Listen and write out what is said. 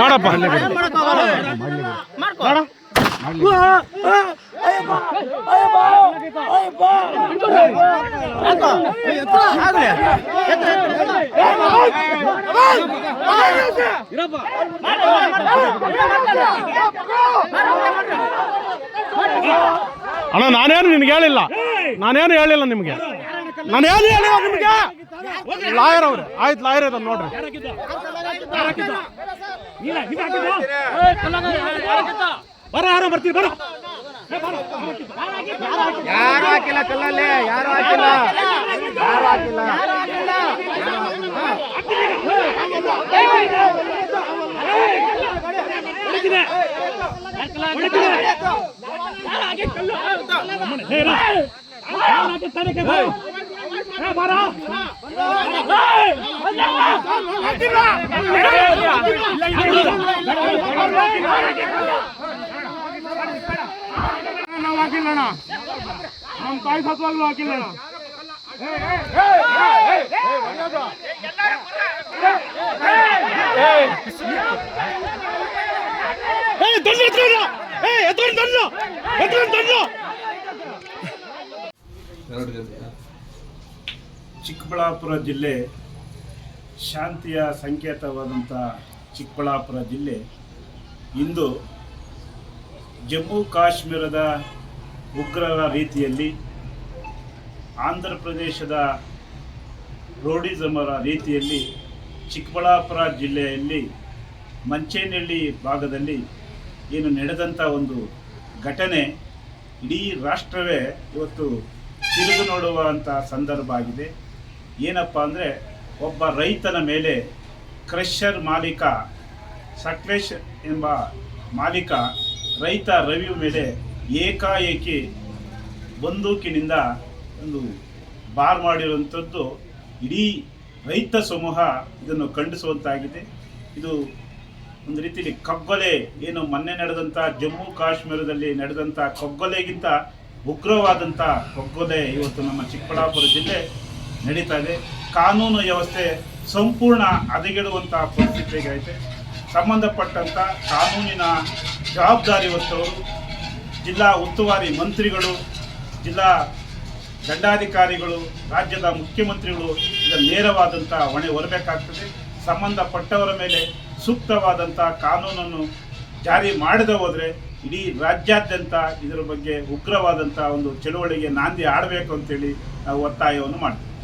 ಮಾಡಪ್ಪ ಮಾಡ ಅಣ್ಣ ನಾನೇನು ನಿನ್ಗೆ ಹೇಳಿಲ್ಲ ನಾನೇನು ಹೇಳಿಲ್ಲ ನಿಮಗೆ ನಾನೇನು ಹೇಳಿ ನಿಮಗೆ? ಲಾಯರ್ ಅವ್ರು. ಆಯ್ತು ಲಾಯರ್ ಇದಾರೆ ನೋಡ್ರಿ. ಬರ ಯಾರೋ ಬರ್ತೀರಿ ಬರ. ಯಾರು ಹಾಕಿಲ್ಲ ಕಲ್ಲಲ್ಲಿ? ಯಾರು ಹಾಕಿಲ್ಲ? ಯಾರು ಹಾಕಿಲ್ಲ? ನಾವು ಹಾಕಿಲ್ಲ ಅಣ್ಣ ನಮ್ಮ ತಾಯಿ ಸತ್ವಾಗ್ಲೂ ಹಾಕಿಲ್ಲ ಎರಡು ಏಯ್ ಚಿಕ್ಕಬಳ್ಳಾಪುರ ಜಿಲ್ಲೆ ಶಾಂತಿಯ ಸಂಕೇತವಾದಂಥ ಚಿಕ್ಕಬಳ್ಳಾಪುರ ಜಿಲ್ಲೆ. ಇಂದು ಜಮ್ಮು ಕಾಶ್ಮೀರದ ಉಗ್ರರ ರೀತಿಯಲ್ಲಿ ಆಂಧ್ರ ಪ್ರದೇಶದ ರೋಡಿಸಮರ ರೀತಿಯಲ್ಲಿ ಚಿಕ್ಕಬಳ್ಳಾಪುರ ಜಿಲ್ಲೆಯಲ್ಲಿ ಮಂಚೇನಹಳ್ಳಿ ಭಾಗದಲ್ಲಿ ಏನು ನಡೆದಂಥ ಒಂದು ಘಟನೆ ಇಡೀ ರಾಷ್ಟ್ರವೇ ಇವತ್ತು ತಿರುಗು ನೋಡುವಂಥ ಸಂದರ್ಭ ಆಗಿದೆ. ಏನಪ್ಪ ಅಂದರೆ ಒಬ್ಬ ರೈತನ ಮೇಲೆ ಕ್ರಷರ್ ಮಾಲೀಕ, ಸಕ್ಲೇಶ್ ಎಂಬ ಮಾಲೀಕ ರೈತ ರವಿ ಮೇಲೆ ಏಕಾಏಕಿ ಬಂದೂಕಿನಿಂದ ಒಂದು ಬಾರ್ ಮಾಡಿರುವಂಥದ್ದು ಇಡೀ ರೈತ ಸಮೂಹ ಇದನ್ನು ಖಂಡಿಸುವಂತಾಗಿದೆ. ಇದು ಒಂದು ರೀತಿಯಲ್ಲಿ ಕಗ್ಗೊಲೆ, ಏನು ಮೊನ್ನೆ ನಡೆದಂಥ ಜಮ್ಮು ಕಾಶ್ಮೀರದಲ್ಲಿ ನಡೆದಂಥ ಕಗ್ಗೊಲೆಗಿಂತ ಉಗ್ರವಾದಂಥ ಕಗ್ಗೊಲೆ ಇವತ್ತು ನಮ್ಮ ಚಿಕ್ಕಬಳ್ಳಾಪುರ ಜಿಲ್ಲೆ ನಡೀತಾ ಇದೆ. ಕಾನೂನು ವ್ಯವಸ್ಥೆ ಸಂಪೂರ್ಣ ಹದಗೆಡುವಂಥ ಪರಿಸ್ಥಿತಿ ಐತೆ ಸಂಬಂಧಪಟ್ಟಂಥ ಕಾನೂನಿನ ಜವಾಬ್ದಾರಿ ಹೊತ್ತವರು ಜಿಲ್ಲಾ ಉಸ್ತುವಾರಿ ಮಂತ್ರಿಗಳು, ಜಿಲ್ಲಾ ದಂಡಾಧಿಕಾರಿಗಳು, ರಾಜ್ಯದ ಮುಖ್ಯಮಂತ್ರಿಗಳು ಇದರ ನೇರವಾದಂಥ ಹೊಣೆ ಹೊರಬೇಕಾಗ್ತದೆ. ಸಂಬಂಧಪಟ್ಟವರ ಮೇಲೆ ಸೂಕ್ತವಾದಂಥ ಕಾನೂನನ್ನು ಜಾರಿ ಮಾಡದೆ ಹೋದರೆ ಇಡೀ ರಾಜ್ಯಾದ್ಯಂತ ಇದರ ಬಗ್ಗೆ ಉಗ್ರವಾದಂಥ ಒಂದು ಚಳುವಳಿಗೆ ನಾಂದಿ ಆಡಬೇಕು ಅಂತೇಳಿ ನಾವು ಒತ್ತಾಯವನ್ನು ಮಾಡ್ತೀವಿ.